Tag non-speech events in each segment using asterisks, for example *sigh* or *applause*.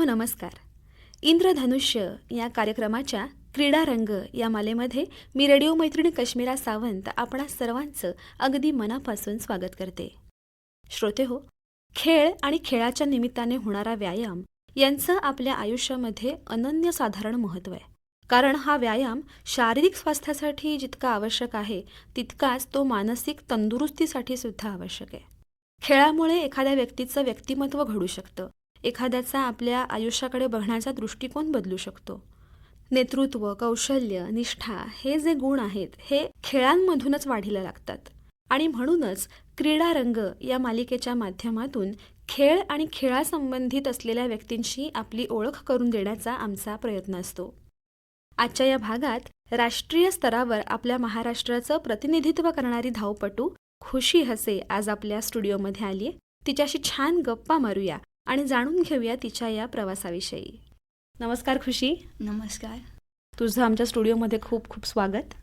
हो नमस्कार. इंद्रधनुष्य या कार्यक्रमाच्या क्रीडा रंग या मालेमध्ये मी रेडिओ मैत्रिणी कश्मीरा सावंत आपणा सर्वांचं अगदी मनापासून स्वागत करते. श्रोते हो खेळ आणि खेळाच्या निमित्ताने होणारा व्यायाम यांचं आपल्या आयुष्यामध्ये अनन्यसाधारण महत्त्व आहे. कारण हा व्यायाम शारीरिक स्वास्थ्यासाठी जितका आवश्यक आहे तितकाच तो मानसिक तंदुरुस्तीसाठी सुद्धा आवश्यक आहे. खेळामुळे एखाद्या व्यक्तीचं व्यक्तिमत्व घडू शकतं. एखाद्याचा आपल्या आयुष्याकडे बघण्याचा दृष्टिकोन बदलू शकतो. नेतृत्व कौशल्य निष्ठा हे जे गुण आहेत हे खेळांमधूनच वाढीला लागतात. आणि म्हणूनच क्रीडा रंग या मालिकेच्या माध्यमातून खेळ आणि खेळासंबंधित असलेल्या व्यक्तींशी आपली ओळख करून देण्याचा आमचा प्रयत्न असतो. आजच्या या भागात राष्ट्रीय स्तरावर आपल्या महाराष्ट्राचं प्रतिनिधित्व करणारी धावपटू खुशी हसे आज आपल्या स्टुडिओमध्ये आली आहे तिच्याशी छान गप्पा मारूया. आणि जाणून घेऊया तिच्या या प्रवासाविषयी. नमस्कार खुशी. नमस्कार. तुझं आमच्या स्टुडिओमध्ये खूप खूप स्वागत.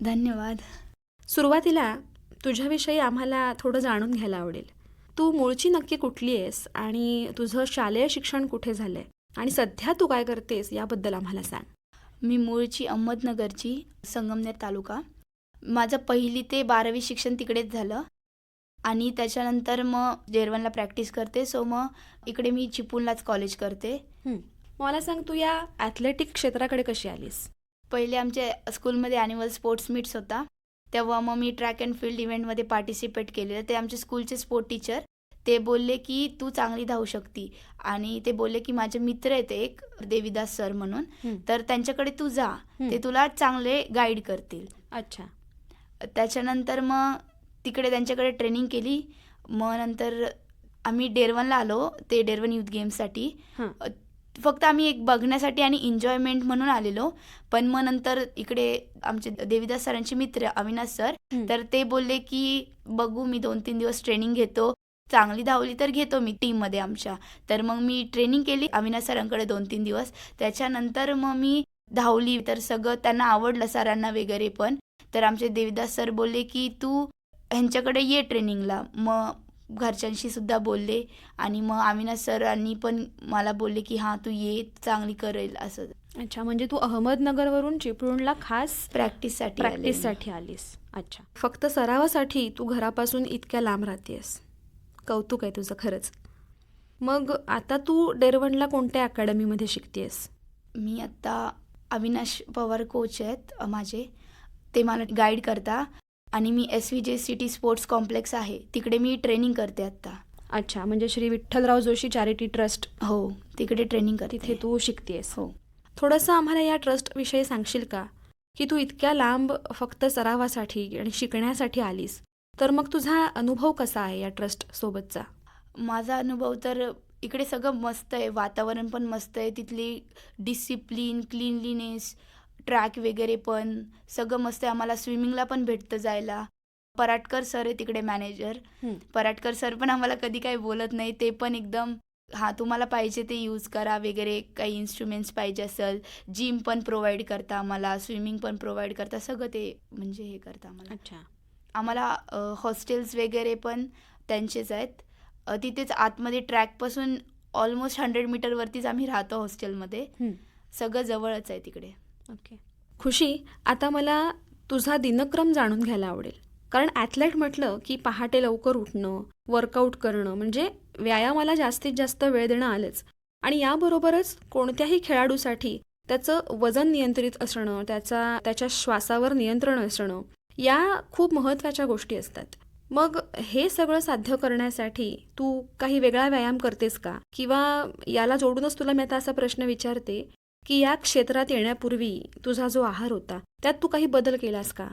धन्यवाद. सुरुवातीला तुझ्याविषयी आम्हाला थोडं जाणून घ्यायला आवडेल. तू मूळची नक्की कुठली आहेस आणि तुझं शालेय शिक्षण कुठे झालंय? आणि सध्या तू काय करतेस याबद्दल आम्हाला सांग. मी मूळची अहमदनगरची संगमनेर तालुका. माझं पहिली ते बारावी शिक्षण तिकडेच झालं. आणि त्याच्यानंतर मग जेरवनला प्रॅक्टिस करते. सो मग इकडे मी चिपळूणलाच कॉलेज करते. मला सांग तू या ॲथलेटिक क्षेत्राकडे कशी आलीस? पहिले आमच्या स्कूलमध्ये ॲन्युअल स्पोर्ट्स मीट्स होता. तेव्हा मग मी ट्रॅक अँड फील्ड इव्हेंटमध्ये पार्टिसिपेट केलेलं. ते आमचे स्कूलचे स्पोर्ट टीचर ते बोलले की तू चांगली धावू शकती. आणि ते बोलले की माझे मित्र आहेत एक देविदास सर म्हणून. तर त्यांच्याकडे तू जा. ते तुला चांगले गाईड करतील. अच्छा. त्याच्यानंतर मग तिकडे त्यांच्याकडे ट्रेनिंग केली. मग नंतर आम्ही डेरवनला आलो ते डेरवन युथ गेम्ससाठी फक्त आम्ही एक बघण्यासाठी आणि एन्जॉयमेंट म्हणून आलेलो. पण मग नंतर इकडे आमचे देविदास सरांचे मित्र अविनाश सर. तर ते बोलले की बघू मी दोन तीन दिवस ट्रेनिंग घेतो. चांगली धावली तर घेतो मी टीममध्ये आमच्या. तर मग मी ट्रेनिंग केली अविनाश सरांकडे दोन तीन दिवस. त्याच्यानंतर मग मी धावली. तर सगळं त्यांना आवडलं सरांना वगैरे पण. तर आमचे देविदास सर बोलले की तू ह्यांच्याकडे ये ट्रेनिंगला. मग घरच्यांशी सुद्धा बोलले आणि मग अविनाश सरांनी पण मला बोलले की हां तू ये चांगली करेल असं. अच्छा म्हणजे तू अहमदनगरवरून चिपळूणला खास प्रॅक्टिससाठी. प्रॅक्टिससाठी आलीस. अच्छा. फक्त सरावासाठी तू घरापासून इतक्या लांब राहतेस कौतुक आहे तुझं खरंच. मग आता तू डेरवनला कोणत्या अकॅडमीमध्ये शिकतेस मी आत्ता अविनाश पवार कोच आहेत माझे. ते मला गाईड करता. आणि मी S V J city sports complex आहे. तिकडे मी ट्रेनिंग करते आत्ता अच्छा म्हणजे श्री विठ्ठलराव जोशी चॅरिटी ट्रस्ट हो तिकडे ट्रेनिंग करते. तिथे तू शिकतेस. हो. थोडंसं आम्हाला या ट्रस्टविषयी सांगशील का? की तू इतक्या लांब फक्त सरावासाठी आणि शिकण्यासाठी आलीस. तर मग तुझा अनुभव कसा आहे या ट्रस्ट सोबतचा? माझा अनुभव तर इकडे सगळं मस्त आहे. वातावरण पण मस्त आहे. तिथली डिसिप्लिन क्लिनलीनेस ट्रॅक वगैरे पण सगळं मस्त आम्हाला स्विमिंगला पण भेटतं जायला. पराटकर सर आहे तिकडे मॅनेजर. पराटकर सर पण आम्हाला कधी काही बोलत नाही. ते पण एकदम हां तुम्हाला पाहिजे ते यूज करा वगैरे काही इन्स्ट्रुमेंट्स पाहिजे असेल. जिम पण प्रोव्हाइड करता आम्हाला स्विमिंग पण प्रोव्हाइड करता. सगळं ते म्हणजे हे करता आम्हाला. अच्छा. आम्हाला हॉस्टेल्स वगैरे पण त्यांचेच आहेत. तिथेच आतमध्ये ट्रॅकपासून ऑलमोस्ट हंड्रेड मीटरवरतीच आम्ही राहतो हॉस्टेलमध्ये. सगळं जवळच आहे तिकडे. ओके खुशी आता मला तुझा दिनक्रम जाणून घ्यायला आवडेल. कारण ॲथलेट म्हटलं की पहाटे लवकर उठणं वर्कआउट करणं म्हणजे व्यायामाला जास्तीत जास्त वेळ देणं आलंच. आणि याबरोबरच कोणत्याही खेळाडूसाठी त्याचं वजन नियंत्रित असणं त्याचा त्याच्या श्वासावर नियंत्रण असणं या खूप महत्त्वाच्या गोष्टी असतात. मग हे सगळं साध्य करण्यासाठी तू काही वेगळा व्यायाम करतेस का? किंवा याला जोडूनच तुला मी आता असा प्रश्न विचारते की या क्षेत्रात येण्यापूर्वी तुझा जो आहार होता त्यात तू काही बदल केलास का?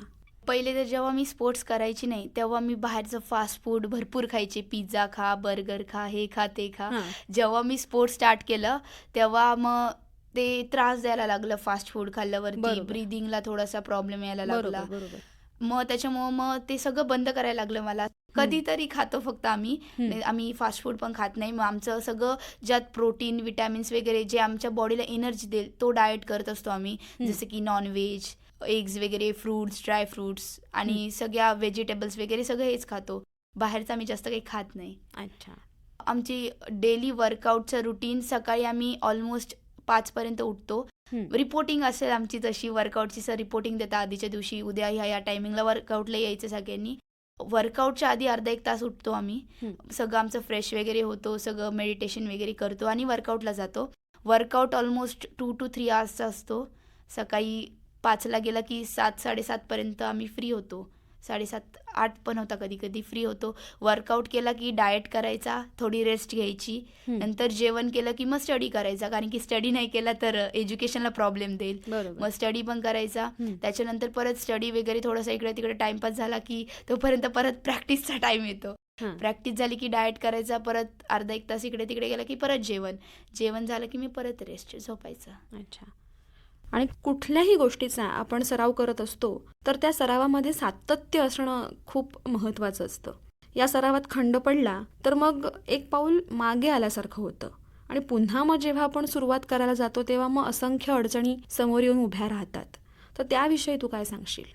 पहिले तर जेव्हा मी स्पोर्ट्स करायची नाही तेव्हा मी बाहेरचं फास्ट फूड भरपूर खायचे. पिझ्झा खा बर्गर खा हे खा ते खा. जेव्हा मी स्पोर्ट्स स्टार्ट केलं तेव्हा मग ते त्रास द्यायला लागलं. फास्ट फूड खाल्ल्यावरती बरोबर. ब्रिदिंगला थोडासा प्रॉब्लेम यायला लागला. बरोबर बरोबर. मग त्याच्यामुळं मग ते सगळं बंद करायला लागलं मला. कधीतरी खातो फक्त आम्ही. आम्ही फास्ट फूड पण खात नाही. मग आमचं सगळं ज्यात प्रोटीन विटॅमिन्स वगैरे जे आमच्या बॉडीला एनर्जी देईल तो डाएट करत असतो आम्ही. जसं की नॉनव्हेज एग्स वगैरे फ्रुट्स ड्राय फ्रुट्स आणि सगळ्या व्हेजिटेबल्स वगैरे सगळं हेच खातो. बाहेरचं आम्ही जास्त काही खात नाही. अच्छा. आमची डेली वर्कआउटचं रुटीन सकाळी आम्ही ऑलमोस्ट पाचपर्यंत उठतो. रिपोर्टिंग असेल आमची तशी वर्कआउटची सर रिपोर्टिंग देतात. आधीच्या दिवशी उद्या ह्या या टायमिंगला वर्कआउटला यायचं सगळ्यांनी. वर्कआउटच्या आधी अर्धा एक तास उठतो आम्ही. सगळं आमचं फ्रेश वगैरे होतो सगळं मेडिटेशन वगैरे करतो आणि वर्कआउटला जातो. Workout almost two two three आवर्सचा असतो. सकाळी पाचला गेला की सात साडेसातपर्यंत आम्ही फ्री होतो. साडेसात आठ पण होता कधी कधी फ्री होतो. वर्कआउट केला की डाएट करायचा थोडी रेस्ट घ्यायची. नंतर जेवण केलं की मग स्टडी करायचा. कारण की स्टडी नाही केला तर एज्युकेशनला प्रॉब्लेम देईल. मग स्टडी पण करायचा. त्याच्यानंतर परत स्टडी वगैरे थोडंसं इकडे तिकडे टाइमपास झाला की तोपर्यंत परत प्रॅक्टिसचा टाइम येतो. प्रॅक्टिस झाली की डाएट करायचा परत अर्धा एक तास इकडे तिकडे गेला की परत जेवण. जेवण झालं की मी परत रेस्ट झोपायचं. अच्छा. आणि कुठल्याही गोष्टीचा आपण सराव करत असतो तर त्या सरावामध्ये सातत्य असणं खूप महत्त्वाचं असतं. या सरावात खंड पडला तर मग एक पाऊल मागे आल्यासारखं होतं. आणि पुन्हा मग जेव्हा आपण सुरुवात करायला जातो तेव्हा मग असंख्य अडचणी समोर येऊन उभ्या राहतात. तर त्याविषयी तू काय सांगशील?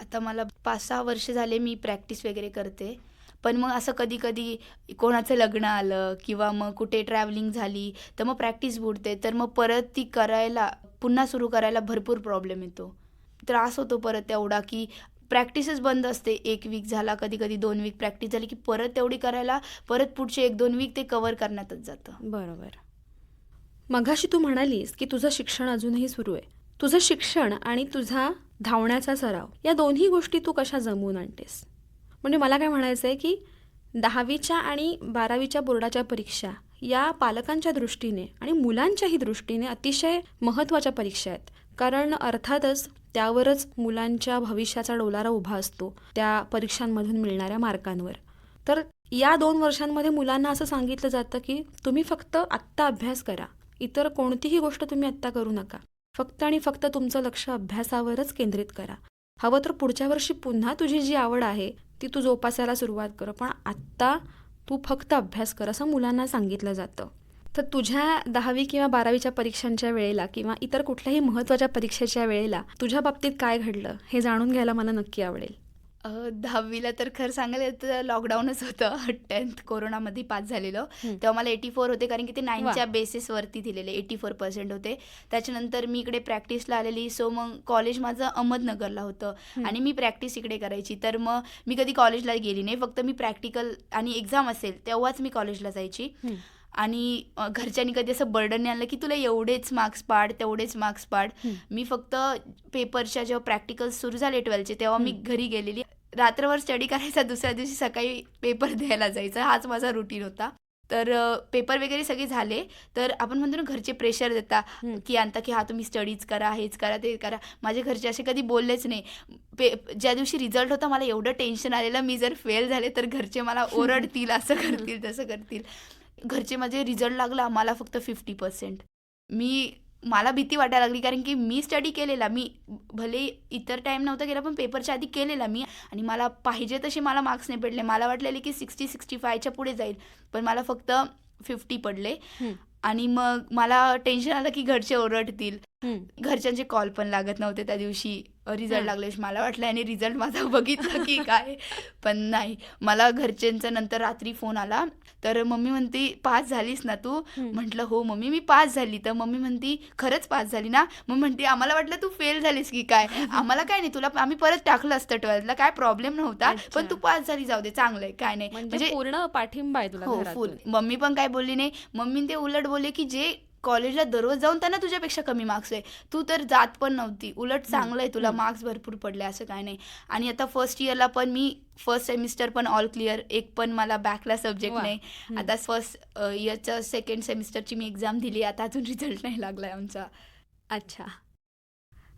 आता मला पाच सहा वर्ष झाले मी प्रॅक्टिस वगैरे करते. पण मग असं कधी कधी कोणाचं लग्न आलं किंवा मग कुठे ट्रॅव्हलिंग झाली तर मग प्रॅक्टिस बुडते. तर मग परत ती करायला पुन्हा सुरू करायला भरपूर प्रॉब्लेम येतो. त्रास होतो परत तेवढा की प्रॅक्टिसच बंद असते. एक वीक झाला कधी कधी दोन वीक प्रॅक्टिस झाली की परत तेवढी करायला परत पुढचे एक दोन वीक ते कवर करण्यातच जातं. बरोबर. मघाशी तू म्हणालीस की तुझं शिक्षण अजूनही सुरू आहे. तुझं शिक्षण आणि तुझा धावण्याचा सराव या दोन्ही गोष्टी तू कशा जमवून आणतेस? म्हणजे मला काय म्हणायचं आहे की दहावीच्या आणि बारावीच्या बोर्डाच्या परीक्षा या पालकांच्या दृष्टीने आणि मुलांच्याही दृष्टीने अतिशय महत्त्वाच्या परीक्षा आहेत. कारण अर्थातच त्यावरच मुलांच्या भविष्याचा डोलारा उभा असतो त्या परीक्षांमधून मिळणाऱ्या मार्कांवर. तर या दोन वर्षांमध्ये मुलांना असं सांगितलं जातं की तुम्ही फक्त आत्ता अभ्यास करा. इतर कोणतीही गोष्ट तुम्ही आत्ता करू नका. फक्त आणि फक्त तुमचं लक्ष अभ्यासावरच केंद्रित करा. हवं तर पुढच्या वर्षी पुन्हा तुझी जी आवड आहे ती तू जोपासायला सुरुवात कर पण आत्ता तू फक्त अभ्यास कर असं मुलांना सांगितलं जातं. तर तुझ्या दहावी किंवा बारावीच्या परीक्षांच्या वेळेला किंवा इतर कुठल्याही महत्त्वाच्या परीक्षेच्या वेळेला तुझ्या बाबतीत काय घडलं हे जाणून घ्यायला मला नक्की आवडेल. दहावीला तर खरं सांगायला तर लॉकडाऊनच होतं टेन्थ कोरोनामध्ये पास झालेलं. तेव्हा मला एटी फोर होते कारण की ते नाईनच्या. बेसिसवरती दिलेले एटी फोर पर्सेंट होते त्याच्यानंतर मी इकडे प्रॅक्टिसला आलेली सो मग कॉलेज माझं अहमदनगरला होतं. आणि मी प्रॅक्टिस इकडे करायची तर मग मी कधी कॉलेजला गेली नाही फक्त मी प्रॅक्टिकल आणि एक्झाम असेल तेव्हाच मी कॉलेजला जायची. आणि घरच्यांनी कधी असं बर्डन नाही आणलं की तुला एवढेच मार्क्स पाड तेवढेच मार्क्स पाड. मी फक्त पेपरच्या जेव्हा प्रॅक्टिकल सुरू झाले ट्वेल्थचे तेव्हा मी. घरी गेलेली रात्रभर स्टडी करायचा दुसऱ्या दिवशी सकाळी पेपर द्यायला जायचा. हाच माझा रुटीन होता. तर पेपर वगैरे सगळे झाले. तर आपण म्हणतो ना घरचे प्रेशर देता. की आणता की हा तुम्ही स्टडीज करा हेच करा ते करा. माझे घरचे असे कधी बोललेच नाही. पे ज्या दिवशी रिझल्ट होता मला एवढं टेन्शन आलेलं. मी जर फेल झाले तर घरचे मला *laughs* ओरडतील असं करतील तसं करतील. घरचे माझे रिझल्ट लागला मला फक्त फिफ्टी पर्सेंट मी मला भीती वाटायला लागली कारण की मी स्टडी केलेला मी भले इतर टाईम नव्हता गेला पण पेपरच्या आधी केलेला मी. आणि मला पाहिजे तसे मला मार्क्स नाही पडले. मला वाटलेले की सिक्स्टी सिक्स्टी फायच्या पुढे जाईल. पण मला फक्त फिफ्टी पडले. आणि मग मला टेन्शन आलं की घरचे ओरडतील. घरच्यांचे कॉल पण लागत नव्हते त्या दिवशी. रिझल्ट. लागले मला वाटलं आणि रिझल्ट माझा *laughs* बघितलं की काय. पण नाही मला घरच्यांचा नंतर रात्री फोन आला. तर मम्मी म्हणते पास झालीस ना तू. म्हटलं हो मम्मी मी पास झाली. तर मम्मी म्हणती खरंच पास झाली ना? मग म्हणते आम्हाला वाटलं तू फेल झालीस की काय? *laughs* आम्हाला काय नाही तुला आम्ही परत टाकलं असतं ट्वेल्थला काय प्रॉब्लेम नव्हता. पण तू पास झाली जाऊ दे चांगलं आहे काय नाही. म्हणजे पूर्ण पाठिंबा आहे तुला हो. फुल मम्मी पण काय बोलली नाही. मम्मी ते उलट बोलले की जे कॉलेजला दररोज जाऊन त्यांना तुझ्यापेक्षा कमी मार्क्स आहे. तू तर जात पण नव्हती. उलट चांगलं आहे तुला. मार्क्स भरपूर पडले असं काय नाही. आणि आता फर्स्ट इयरला पण मी फर्स्ट सेमिस्टर पण ऑल क्लिअर एक पण मला बॅकला सब्जेक्ट. नाही. आता फर्स्ट इयरच्या सेकंड सेमिस्टरची मी एक्झाम दिली. आता अजून रिझल्ट नाही लागलाय आमचा. अच्छा.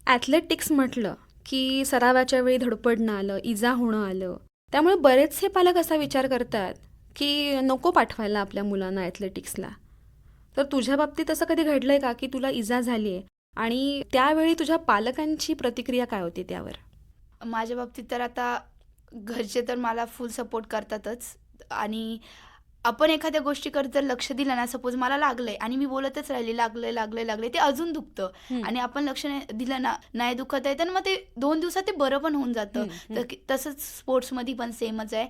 ॲथलेटिक्स म्हटलं की सरावाच्या वेळी धडपडणं आलं इजा होणं आलं. त्यामुळे बरेचसे पालक असा विचार करतात की नको पाठवायला आपल्या मुलांना ॲथलेटिक्सला तर तुझ्या बाबतीत असं कधी घडलंय का की तुला इजा झाली आहे? आणि त्यावेळी तुझ्या पालकांची प्रतिक्रिया काय होती त्यावर? माझ्या बाबतीत तर आता घरचे तर मला फुल सपोर्ट करतातच. आणि आपण एखाद्या गोष्टीकडे जर लक्ष दिलं ना सपोज मला लागलंय आणि मी बोलतच राहिली लागलंय लागलंय लागलंय ते अजून दुखतं. आणि आपण लक्ष दिलं ना नाही दुखत आहे तर मग ते दोन दिवसात ते बरं पण होऊन जातं. तसंच स्पोर्ट्समध्ये पण सेमच आहे.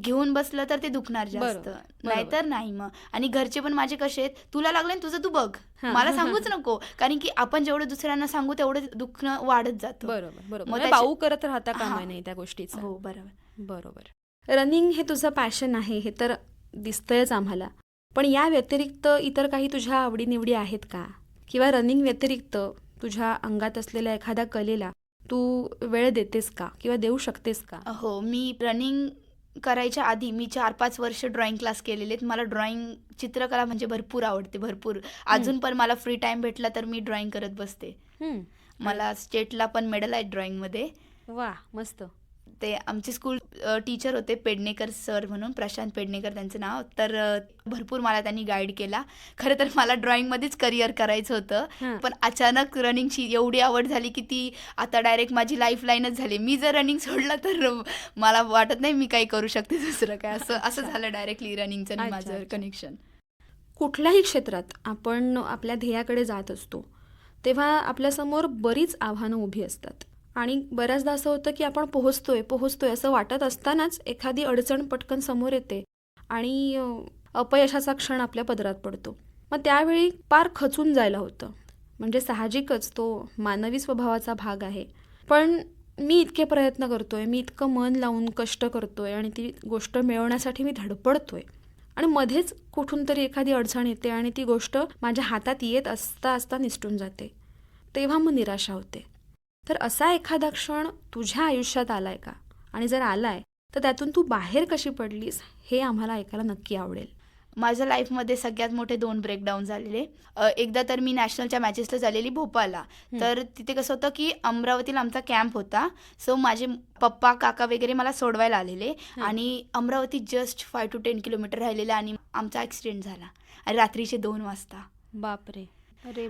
घेऊन बसलं तर ते दुखणार जास्त. नाहीतर नाही मग. आणि घरचे पण माझे कसे आहेत तुला लागलं तुझं तू बघ. मला सांगूच नको. कारण की आपण जेवढं दुसऱ्यांना सांगू तेवढं दुखणं वाढत जातं. बरोबर बरोबर. मग म्हणजे करत राहता कामा. नाही त्या गोष्टीचा. हो बरोबर. बरोबर. रनिंग हे तुझं पॅशन आहे हे तर दिसतंयच आम्हाला. पण या व्यतिरिक्त इतर काही तुझ्या आवडीनिवडी आहेत का? किंवा रनिंग व्यतिरिक्त तुझ्या अंगात असलेल्या एखाद्या कलेला तू वेळ देतेस का? किंवा देऊ शकतेस का? हो मी रनिंग करायच्या आधी मी चार पाच वर्ष ड्रॉइंग क्लास केलेले आहेत. मला ड्रॉइंग चित्रकला म्हणजे भरपूर आवडते भरपूर. अजून पण मला फ्री टाइम भेटला तर मी ड्रॉइंग करत बसते. मला स्टेटला पण मेडल आहे ड्रॉइंगमध्ये वा मस्त. ते आमचे स्कूल टीचर होते पेडणेकर सर म्हणून प्रशांत पेडणेकर त्यांचं नाव. तर भरपूर मला त्यांनी गाईड केला. खरं तर मला ड्रॉइंगमध्येच करिअर करायचं. होतं. पण अचानक रनिंगची एवढी आवड झाली की ती आता डायरेक्ट माझी लाईफ लाईनच झाली. मी जर रनिंग सोडलं तर मला वाटत नाही मी काही करू शकते दुसरं काय. असं *laughs* असं झालं डायरेक्टली रनिंगचं माझं. कनेक्शन कुठल्याही क्षेत्रात आपण आपल्या ध्येयाकडे जात असतो तेव्हा आपल्यासमोर बरीच आव्हानं उभी असतात. आणि बऱ्याचदा असं होतं की आपण पोहोचतोय पोहोचतोय असं वाटत असतानाच एखादी अडचण पटकन समोर येते आणि अपयशाचा क्षण आपल्या पदरात पडतो. मग त्यावेळी पार खचून जायला होतं. म्हणजे साहजिकच तो मानवी स्वभावाचा भाग आहे. पण मी इतके प्रयत्न करतोय मी इतकं मन लावून कष्ट करतोय आणि ती गोष्ट मिळवण्यासाठी मी धडपडतोय. आणि मध्येच कुठून तरी एखादी अडचण येते आणि ती गोष्ट माझ्या हातात येत असता असता निसटून जाते. तेव्हा मग निराशा होते. तर असा एखादा क्षण तुझ्या आयुष्यात आलाय का? आणि जर आलाय तर त्यातून तू बाहेर कशी पडलीस हे आम्हाला ऐकायला नक्की आवडेल. माझ्या लाईफमध्ये सगळ्यात मोठे दोन ब्रेकडाऊन झालेले. एकदा तर मी नॅशनलच्या मॅचेसला झालेली भोपाळला. तर तिथे कसं होतं की अमरावतीला आमचा कॅम्प होता. सो माझे पप्पा काका वगैरे मला सोडवायला आलेले. आणि Amravati just five two ten kilometre राहिलेलं आणि आमचा ॲक्सिडेंट झाला. आणि रात्रीचे दोन वाजता. बापरे.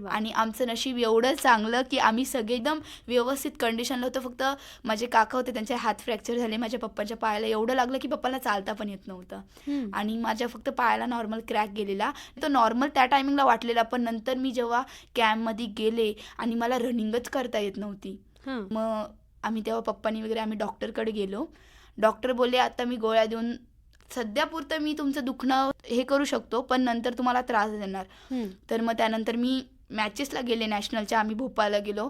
आणि आमचं नशीब एवढं चांगलं की आम्ही सगळे एकदम व्यवस्थित कंडिशनला होतं. फक्त माझे काका होते त्यांचे हात फ्रॅक्चर झाले माझ्या पप्पाच्या पायाला एवढं लागलं की पप्पाला चालता पण येत नव्हतं. आणि माझ्या फक्त पायाला नॉर्मल क्रॅक गेलेला. तो नॉर्मल त्या टायमिंगला वाटलेला पण नंतर मी जेव्हा कॅम्पमध्ये गेले आणि मला रनिंगच करता येत नव्हती मग आम्ही तेव्हा पप्पानी वगैरे आम्ही डॉक्टरकडे गेलो. डॉक्टर बोलले आता मी गोळ्या देऊन सध्यापुरतं मी तुमचं दुखणं हे करू शकतो पण नंतर तुम्हाला त्रास देणार. तर मग त्यानंतर मी मॅचेसला गेले नॅशनलच्या. आम्ही भोपाळला गेलो.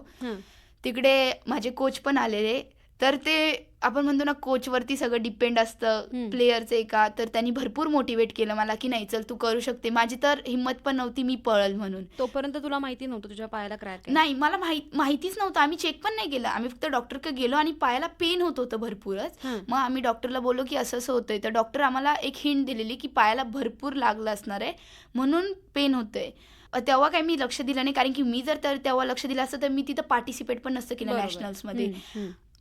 तिकडे माझे कोच पण आलेले. तर ते आपण म्हणतो ना कोचवरती सगळं डिपेंड असतं. प्लेयरचे का? तर त्यांनी भरपूर मोटिवेट केलं मला की नाही चल तू करू शकते. माझी तर हिंमत पण नव्हती मी पळल म्हणून. तोपर्यंत तुला माहिती नव्हतं तुझ्या पायाला क्रॅक नाही मला माहीत माहितीच नव्हतं. आम्ही चेक पण नाही केलं. आम्ही फक्त डॉक्टरकडे गेलो आणि पायाला पेन होत होतं भरपूरच. मग आम्ही डॉक्टरला बोललो की असं असं होतंय. तर डॉक्टर आम्हाला एक हिंट दिलेली की पायाला भरपूर लागलं असणार आहे म्हणून पेन होतंय. तेव्हा काही मी लक्ष दिलं नाही. कारण की मी जर तर तेव्हा लक्ष दिलं असतं तर मी तिथं पार्टिसिपेट पण नसतं केलं नॅशनल्समध्ये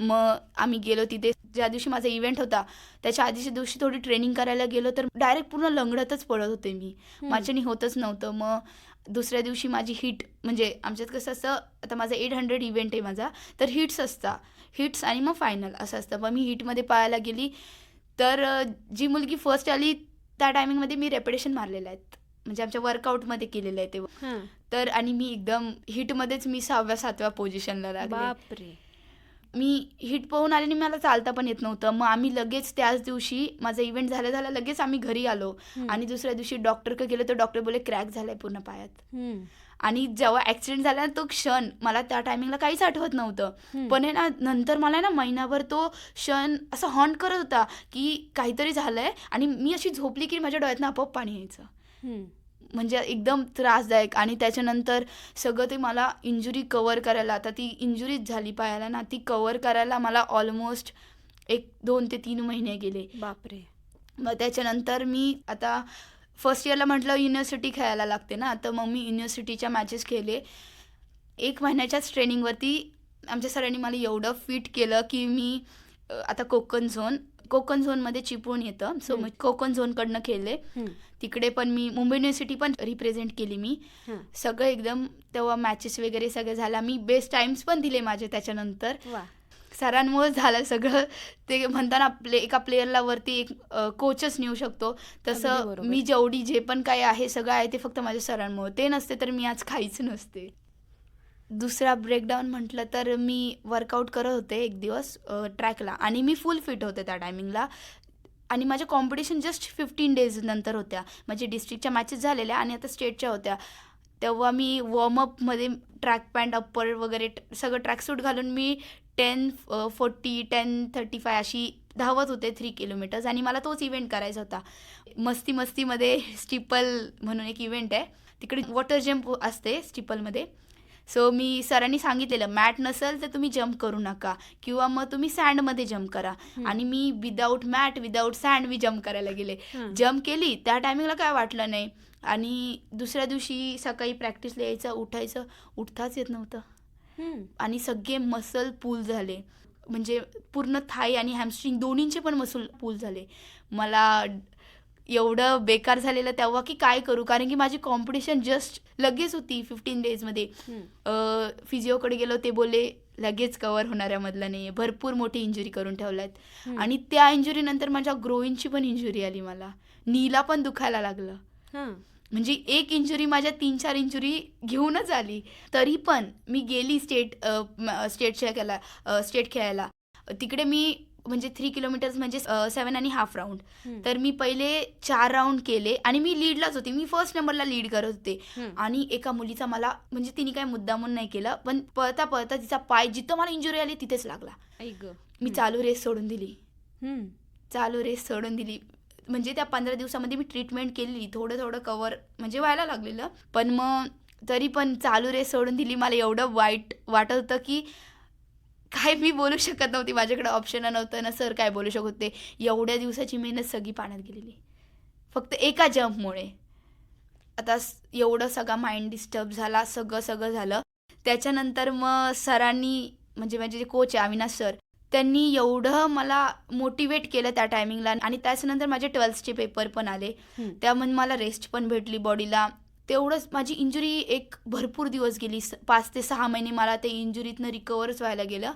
मग आम्ही गेलो तिथे. ज्या दिवशी माझा इव्हेंट होता त्याच्या आधीच्या दिवशी थोडी ट्रेनिंग करायला गेलो तर डायरेक्ट पूर्ण लंगडतच पडत होते मी. माझ्याने होतच नव्हतं. मग दुसऱ्या दिवशी माझी हिट म्हणजे आमच्यात कसं असतं आता माझा एट हंड्रेड इव्हेंट आहे माझा तर हिट्स असता हिट्स आणि मग फायनल असं असतं. मग मी हिटमध्ये पाहायला गेली तर जी मुलगी फर्स्ट आली त्या टायमिंगमध्ये मी रेपिटेशन मारलेल्या आहेत म्हणजे आमच्या वर्कआउटमध्ये केलेलं आहे ते. तर आणि मी एकदम हिटमध्येच मी सहाव्या सातव्या पोझिशनला लागले. मी हिट पाहून आले आणि मला चालता पण येत नव्हतं. मग आम्ही लगेच त्याच दिवशी माझा इव्हेंट झालं झालं लगेच आम्ही घरी आलो. आणि दुसऱ्या दिवशी डॉक्टरकडे गेलो तर डॉक्टर बोले क्रॅक झालाय पूर्ण पायात. आणि जेव्हा ॲक्सिडेंट झाला ना तो क्षण मला त्या टायमिंगला काहीच आठवत नव्हतं. पण आहे ना नंतर मला ना महिनाभर तो क्षण असं हॉन्ट करत होता की काहीतरी झालंय आणि मी अशी झोपली की माझ्या डोळ्यातनं आपोआप पाणी यायचं. म्हणजे एकदम त्रासदायक. आणि त्याच्यानंतर सगळं ते मला इंजुरी कवर करायला आता ती इंजुरीच झाली पायाला ना ती कवर करायला मला ऑलमोस्ट एक दोन ते तीन महिने गेले. बापरे. मग त्याच्यानंतर मी आता फर्स्ट इयरला म्हटलं युनिव्हर्सिटी खेळायला लागते ना तर मग मी युनिव्हर्सिटीच्या मॅचेस खेळले. एक महिन्याच्याच ट्रेनिंगवरती आमच्या सरांनी मला एवढं फिट केलं की मी आता कोकण झोन कोकण झोनमध्ये चिपळूण येतं. सो. मी कोकण झोनकडनं खेळले तिकडे पण मी मुंबई युनिव्हर्सिटी पण रिप्रेझेंट केली मी. सगळं एकदम तेव्हा मॅचेस वगैरे सगळं झाला. मी बेस्ट टाइम्स पण दिले माझे त्याच्यानंतर. सरांमुळे झालं सगळं. ते म्हणताना प्ले एका प्लेअरला वरती एक कोचच नेऊ शकतो. तसं. मी जेवढी जे पण काही आहे सगळं आहे ते फक्त माझ्या सरांमुळे. ते नसते तर मी आज काहीच नसते. दुसरा ब्रेकडाऊन म्हटलं तर मी वर्कआउट करत होते एक दिवस ट्रॅकला आणि मी फुल फिट होते त्या टायमिंगला आणि माझ्या कॉम्पिटिशन जस्ट फिफ्टीन डेज नंतर होत्या. म्हणजे डिस्ट्रिक्टच्या मॅचेस झालेल्या आणि आता स्टेटच्या होत्या. तेव्हा मी वॉर्मअपमध्ये ट्रॅक पॅन्ट अप्पर वगैरे सगळं ट्रॅकसूट घालून मी ten forty ten thirty five अशी धावत होते थ्री किलोमीटर्स आणि मला तोच इव्हेंट करायचा होता. मस्ती मस्तीमध्ये *laughs* स्टिपल म्हणून एक इव्हेंट आहे. तिकडे वॉटर जम्प असते स्टिपलमध्ये सो मी सरांनी सांगितलेलं मॅट नसेल तर तुम्ही जम्प करू नका किंवा मग तुम्ही सँडमध्ये जम्प करा. आणि मी विदाऊट मॅट विदाऊट सँड मी जम्प करायला गेले. जम्प केली त्या टायमिंगला काय वाटलं नाही आणि दुसऱ्या दिवशी सकाळी प्रॅक्टिसला यायचं उठायचं उठताच येत नव्हतं. आणि सगळे मसल पूल झाले म्हणजे पूर्ण थाई आणि हॅमस्ट्रिंग दोन्हींचे पण मसल पूल झाले मला एवढं बेकार झालेलं तेव्हा की काय करू? कारण की माझी कॉम्पिटिशन जस्ट लगेच होती फिफ्टीन डेजमध्ये. फिजिओकडे गेलो ते बोलले लगेच कवर होणाऱ्यामधलं नाही. आहे भरपूर मोठी इंजुरी करून ठेवल्यात. आणि त्या इंजुरीनंतर माझ्या ग्रोईनची पण इंजुरी आली मला. नीला पण दुखायला लागलं. म्हणजे एक इंजुरी माझ्या तीन चार इंजुरी घेऊनच आली. तरी पण मी गेली स्टेट स्टेट खेळायला स्टेट खेळायला. तिकडे मी म्हणजे थ्री किलोमीटर्स म्हणजे सेवन आणि हाफ राऊंड. तर मी पहिले चार राऊंड केले आणि मी लीडलाच होते मी फर्स्ट नंबरला लीड करत होते. आणि एका मुलीचा मला म्हणजे तिने काय मुद्दामून नाही केलं पण पळता पळता तिचा पाय जिथं मला इंजुरी आली तिथेच लागला. मी. चालू रेस सोडून दिली. चालू रेस सोडून दिली म्हणजे त्या पंधरा दिवसामध्ये मी ट्रीटमेंट केलेली थोडं थोडं कवर म्हणजे व्हायला लागलेलं पण मग तरी पण चालू रेस सोडून दिली मला एवढं वाईट वाटत होतं की काय मी बोलू शकत नव्हती माझ्याकडे ऑप्शन नव्हतं ना सर काय बोलू शकत होते. एवढ्या दिवसाची मेहनत सगळी पाण्यात गेलेली. फक्त एका जम्पमुळे आता एवढं सगळा माइंड डिस्टर्ब झाला सगळं सगळं झालं. त्याच्यानंतर मग सरांनी म्हणजे माझे जे कोच आहे अविनाश सर त्यांनी एवढं मला मोटिवेट केलं त्या टायमिंगला आणि त्याच्यानंतर माझे ट्वेल्थचे पेपर पण आले. त्यामध्ये मला रेस्ट पण भेटली बॉडीला तेवढंच माझी इंजुरी एक भरपूर दिवस गेली. पाच ते सहा महिने मला ते इंजुरीतनं रिकवरच व्हायला गेलं.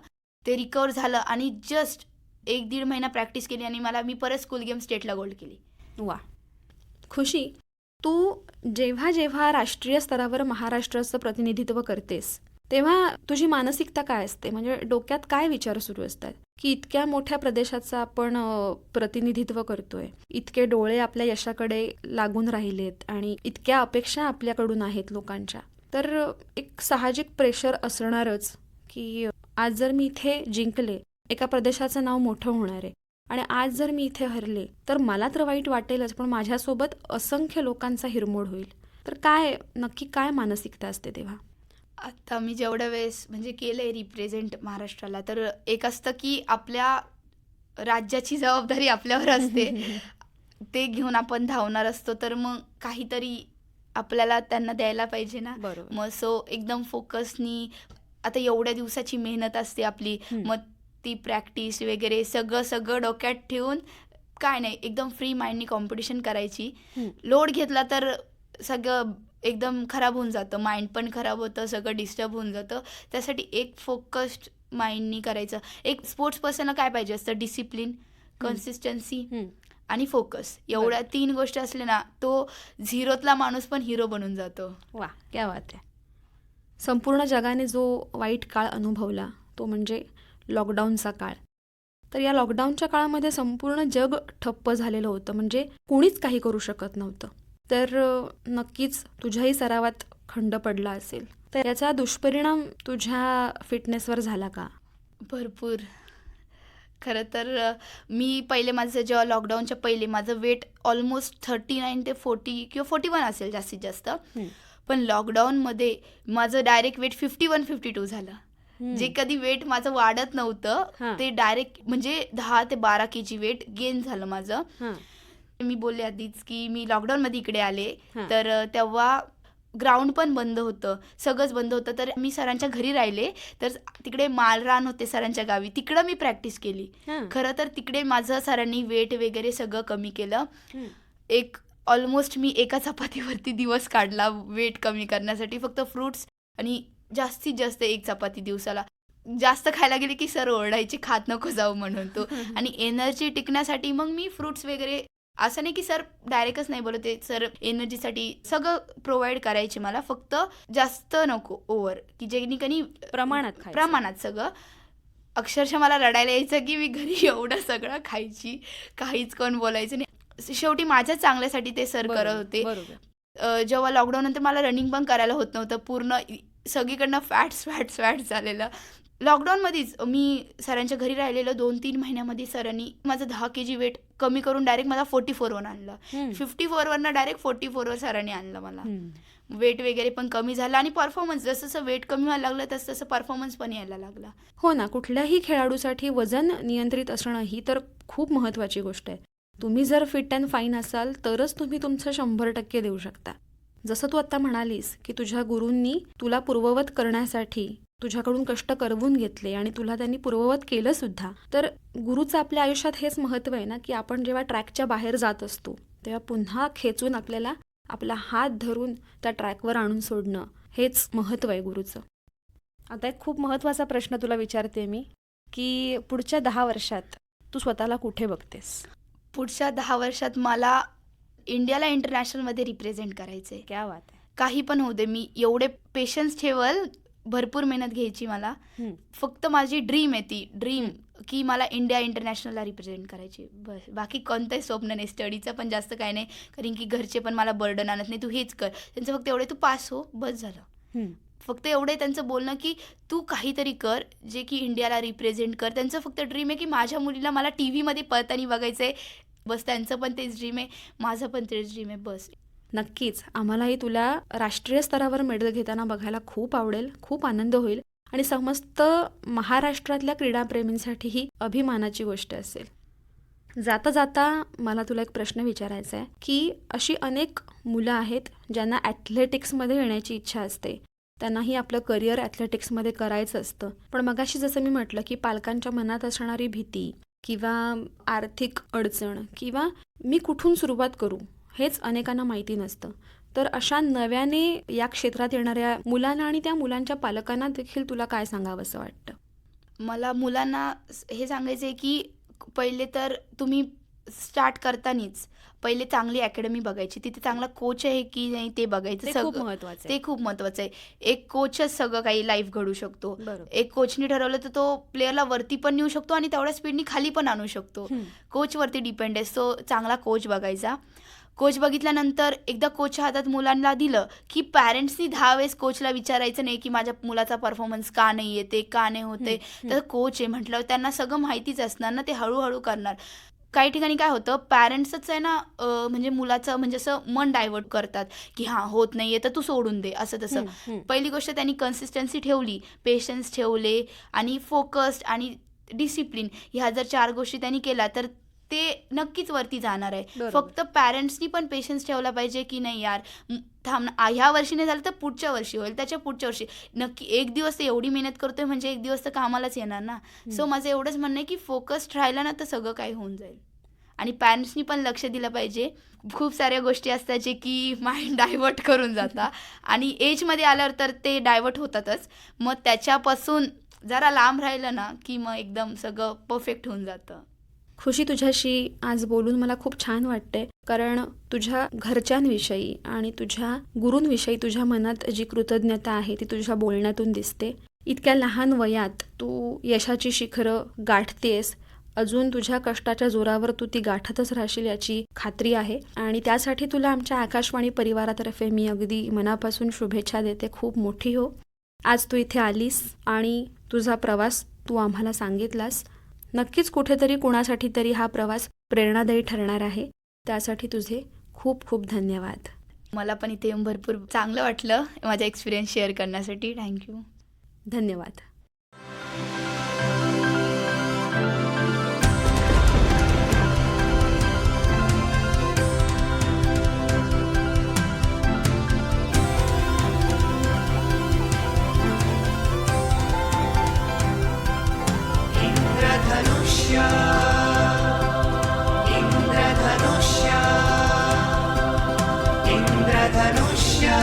ते रिकवर झालं आणि जस्ट एक दीड महिना प्रॅक्टिस केली आणि मला मी परत स्कूल गेम स्टेटला गोल्ड केली. वा. खुशी. तू जेव्हा जेव्हा राष्ट्रीय स्तरावर महाराष्ट्राचं प्रतिनिधित्व करतेस तेव्हा तुझी मानसिकता काय असते? म्हणजे डोक्यात काय विचार सुरू असतात? की इतक्या मोठ्या प्रदेशाचं आपण प्रतिनिधित्व करतोय. इतके डोळे आपल्या यशाकडे लागून राहिलेत आणि इतक्या अपेक्षा आपल्याकडून आहेत लोकांच्या. तर एक साहजिक प्रेशर असणारच की आज जर मी इथे जिंकले एका प्रदेशाचं नाव मोठं होणार आहे आणि आज जर मी इथे हरले तर मला तर वाईट वाटेलच पण माझ्यासोबत असंख्य लोकांचा हिरमोड होईल. तर काय नक्की काय मानसिकता असते तेव्हा? आता मी जेवढ्या वेळेस म्हणजे केलं आहे रिप्रेझेंट महाराष्ट्राला तर एक असतं की आपल्या राज्याची जबाबदारी आपल्यावर असते. *laughs* ते घेऊन आपण धावणार असतो तर मग काहीतरी आपल्याला त्यांना द्यायला पाहिजे ना. बरोबर. मग सो एकदम फोकसनी आता एवढ्या दिवसाची मेहनत असते आपली. मग ती प्रॅक्टिस वगैरे सगळं सगळं डोक्यात ठेवून काय नाही एकदम फ्री माइंडनी कॉम्पिटिशन करायची. लोड घेतला तर सगळं एकदम खराब होऊन जातं. माइंड पण खराब होतं सगळं डिस्टर्ब होऊन जातं. त्यासाठी एक फोकस्ड माइंडनी करायचं. एक स्पोर्ट्स पर्सनला काय पाहिजे असतं? Discipline consistency. आणि फोकस एवढ्या तीन गोष्टी असल्या ना तो झिरोतला माणूस पण हिरो बनून जातो. वा क्या बात आहे. संपूर्ण जगाने जो वाईट काळ अनुभवला तो म्हणजे लॉकडाऊनचा काळ. तर या लॉकडाऊनच्या काळामध्ये संपूर्ण जग ठप्प झालेलं होतं. म्हणजे कोणीच काही करू शकत नव्हतं. तर नक्कीच तुझ्याही सरावात खंड पडला असेल. तर याचा दुष्परिणाम तुझ्या फिटनेसवर झाला का? भरपूर. खरं तर मी पहिले माझं जेव्हा लॉकडाऊनच्या पहिले माझं वेट ऑलमोस्ट थर्टी नाईन ते फोर्टी किंवा फोर्टी वन असेल जास्तीत जास्त. पण लॉकडाऊनमध्ये माझं direct weight fifty one fifty two झालं. जे कधी वेट माझं वाढत. नव्हतं ते डायरेक्ट म्हणजे दहा ते बारा के जी वेट गेन झालं माझं. मी बोलले आधीच की मी लॉकडाऊनमध्ये इकडे आले. तर तेव्हा ग्राउंड पण बंद होतं. सगळंच बंद होतं. तर मी सरांच्या घरी राहिले. तर तिकडे मालरान होते सरांच्या गावी. तिकडं मी प्रॅक्टिस केली. खरं तर तिकडे माझं सरांनी वेट वगैरे सगळं कमी केलं. एक ऑलमोस्ट मी एका चपातीवरती दिवस काढला वेट कमी करण्यासाठी. फक्त फ्रूट्स आणि जास्तीत जास्त एक चपाती दिवसाला. जास्त खायला गेले की सर ओरडायचे खात नको जाऊ म्हणून तो. *laughs* आणि एनर्जी टिकण्यासाठी मग मी फ्रुट्स वगैरे असं नाही की सर डायरेक्टच नाही बोलते सर एनर्जीसाठी सगळं प्रोव्हाइड करायचे मला. फक्त जास्त नको ओव्हर की जेणेकणी प्रमाणात. प्रमाणात सगळं. अक्षरशः मला रडायला यायचं की मी घरी एवढं सगळं खायची. काहीच कोण बोलायचं नाही. शेवटी माझ्याच चांगल्यासाठी ते सर करत होते. जेव्हा लॉकडाऊन नंतर मला रनिंग पण करायला होत नव्हतं. पूर्ण सगळीकडनं फॅट्स फॅट्स फॅट्स झालेलं. लॉकडाऊनमध्येच मी सरांच्या घरी राहिलेलं दोन तीन महिन्यामध्ये सरांनी माझं दहा के जी वेट कमी करून डायरेक्ट मला फोर्टी फोरवर आणलं. फिफ्टी फोरवरनं डायरेक्ट फोर्टी फोरवर सरांनी आणलं मला. वेट वगैरे पण कमी झालं आणि परफॉर्मन्स जसं जसं वेट कमी व्हायला लागलं तसं तसं परफॉर्मन्स पण यायला लागला. हो ना कुठल्याही खेळाडूसाठी वजन नियंत्रित असणं ही तर खूप महत्त्वाची गोष्ट आहे. तुम्ही जर फिट अँड फाईन असाल तरच तुम्ही तुमचं शंभर टक्के देऊ शकता. जसं तू आत्ता म्हणालीस की तुझ्या गुरूंनी तुला पूर्ववत करण्यासाठी तुझ्याकडून कष्ट करवून घेतले आणि तुला त्यांनी पूर्ववत केलं सुद्धा. तर गुरुचं आपल्या आयुष्यात हेच महत्त्व आहे ना की आपण जेव्हा ट्रॅकच्या बाहेर जात असतो तेव्हा पुन्हा खेचून आपल्याला आपला हात धरून त्या ट्रॅकवर आणून सोडणं हेच महत्त्व आहे गुरुचं. आता एक खूप महत्त्वाचा प्रश्न तुला विचारते मी की पुढच्या दहा वर्षात तू स्वतःला कुठे बघतेस? पुढच्या दहा वर्षात मला इंडियाला इंटरनॅशनलमध्ये रिप्रेझेंट करायचं आहे क्या बात आहे. काही पण होऊ दे मी एवढे पेशन्स ठेवल भरपूर मेहनत घ्यायची मला. फक्त माझी ड्रीम आहे ती. ड्रीम की मला इंडिया इंटरनॅशनलला रिप्रेझेंट करायची. बस. बाकी कोणतंही स्वप्न नाही. स्टडीचं पण जास्त काही नाही. कारण की घरचे पण मला बर्डन आणत नाही. तू हेच कर. त्यांचं फक्त एवढे तू पास हो. बस झालं. फक्त एवढे त्यांचं बोलणं की तू काहीतरी कर. जे की इंडियाला रिप्रेझेंट कर. त्यांचं फक्त ड्रीम आहे की माझ्या मुलीला मला टी व्हीमध्ये पळताना बघायचं आहे बस त्यांचं पण तेच ड्रीम आहे. माझं पण तेच ड्रीम आहे. बस. नक्कीच. आम्हालाही तुला राष्ट्रीय स्तरावर मेडल घेताना बघायला खूप आवडेल खूप आनंद होईल आणि समस्त महाराष्ट्रातल्या क्रीडाप्रेमींसाठी ही अभिमानाची गोष्ट असेल. जाता जाता मला तुला एक प्रश्न विचारायचा आहे की अशी अनेक मुलं आहेत ज्यांना ॲथलेटिक्समध्ये येण्याची इच्छा असते. त्यांनाही आपलं करिअर ॲथलेटिक्समध्ये करायचं असतं. पण मगाशी जसं मी म्हटलं की पालकांच्या मनात असणारी भीती किंवा आर्थिक अडचण किंवा मी कुठून सुरुवात करू? हेच अनेकांना माहिती नसतं. तर अशा नव्याने या क्षेत्रात येणाऱ्या मुलांना आणि त्या मुलांच्या पालकांना देखील तुला काय सांगावंसं वाटतं? मला मुलांना हे सांगायचं आहे की पहिले तर तुम्ही स्टार्ट करतानीच पहिले चांगली अकॅडमी बघायची. तिथे चांगला कोच आहे की नाही ते बघायचं. सगळं- महत्वाचं ते खूप महत्वाचं आहे. एक कोचच सगळं काही लाईफ घडू शकतो. एक कोचनी ठरवलं तर तो प्लेअरला वरती पण नेऊ शकतो आणि तेवढ्या स्पीडनी खाली पण आणू शकतो. कोचवरती डिपेंड आहे. सो चांगला कोच बघायचा. कोच बघितल्यानंतर एकदा कोचच्या हातात मुलांना दिलं की पॅरेंट्सनी दहा वेळेस कोचला विचारायचं नाही की माझ्या मुलाचा परफॉर्मन्स का नाही येते का नाही होते. तर कोच आहे म्हटल्यावर त्यांना सगळं माहितीच असणार ना ते हळूहळू करणार काही ठिकाणी काय होतं पॅरेंट्सच आहे ना म्हणजे मुलाचं म्हणजे असं मन डायव्हर्ट करतात की हां होत नाहीये तर तू सोडून दे असं तसं. पहिली गोष्ट त्यांनी कन्सिस्टन्सी ठेवली पेशन्स ठेवले आणि फोकस्ड आणि डिसिप्लिन ह्या जर चार गोष्टी त्यांनी केल्या तर ते नक्कीच वरती जाणार आहे. फक्त पॅरेंट्सनी पण पेशन्स ठेवला पाहिजे की नाही यार थांब ह्या वर्षी नाही झालं तर पुढच्या वर्षी होईल त्याच्या पुढच्या वर्षी. नक्की एक दिवस एवढी मेहनत करतोय म्हणजे एक दिवस तर कामालाच येणार ना. सो माझं एवढंच म्हणणं आहे की फोकस्ड राहिलं ना तर सगळं काही होऊन जाईल. आणि पॅरेंट्सनी पण लक्ष दिलं पाहिजे. खूप साऱ्या गोष्टी असतात जे की माइंड डायव्हर्ट *laughs* करून जातात आणि एजमध्ये आल्यावर तर ते डायव्हर्ट होतातच. मग त्याच्यापासून जरा लांब राहिलं ना की मग एकदम सगळं परफेक्ट होऊन जातं. खुशी तुझ्याशी आज बोलून मला खूप छान वाटते कारण तुझ्या घरच्यांविषयी आणि तुझ्या गुरूंविषयी तुझ्या मनात जी कृतज्ञता आहे ती तुझ्या बोलण्यातून दिसते. इतक्या लहान वयात तू यशाची शिखरं गाठतेस. अजून तुझ्या कष्टाच्या जोरावर तू ती गाठतच राहशील याची खात्री आहे. आणि त्यासाठी तुला आमच्या आकाशवाणी परिवारातर्फे मी अगदी मनापासून शुभेच्छा देते. खूप मोठी हो. आज तू इथे आलीस आणि तुझा प्रवास तू आम्हाला सांगितलास. नक्कीच कुठेतरी कुणासाठी तरी हा प्रवास प्रेरणादायी ठरणार आहे. त्यासाठी तुझे खूप खूप धन्यवाद. मला पण इथे येऊन भरपूर चांगलं वाटलं माझा एक्सपिरियन्स शेअर करण्यासाठी. थँक्यू धन्यवाद. Indradhanushya Indradhanushya